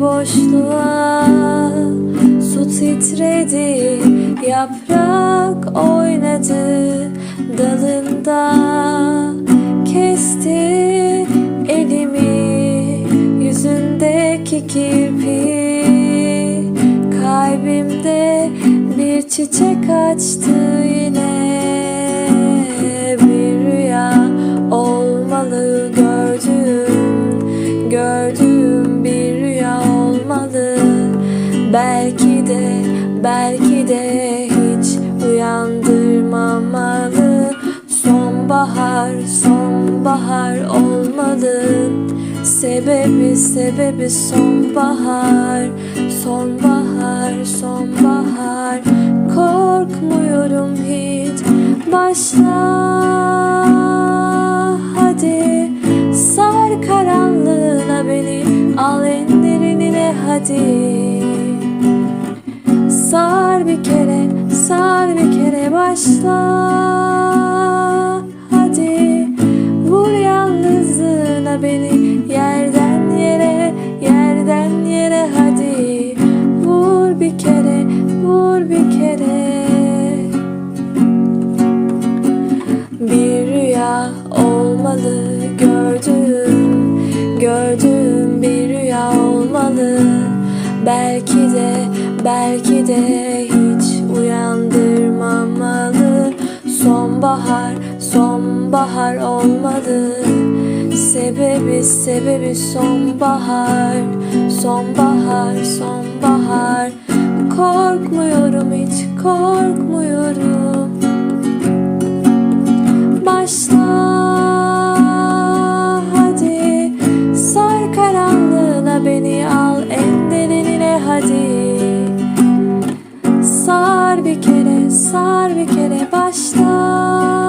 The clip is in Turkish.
boşluğa Su titredi, yaprak oynadı dalında Kesti elimi, yüzündeki kirpi Kalbimde bir çiçek açtı yine Belki de belki de hiç uyandırmamalı. Sonbahar sonbahar olmalı. Sebebi sebebi sonbahar. Sonbahar sonbahar. Korkmuyorum hiç. Başla. Hadi. Sar karanlığına beni. Al en derinine hadi Sar bir kere, sar bir kere başla. Hadi vur yalnızlığına beni Yerden yere, yerden yere. Hadi Vur bir kere, vur bir kere. Bir rüya olmalı Belki de belki de hiç uyandırmamalı. Sonbahar sonbahar olmalı. Sebebi sebebi sonbahar Sonbahar sonbahar. Korkmuyorum hiç korkmuyorum. Başla hadi. Sar karanlığına beni al hadi. Sar bir kere sar bir kere başla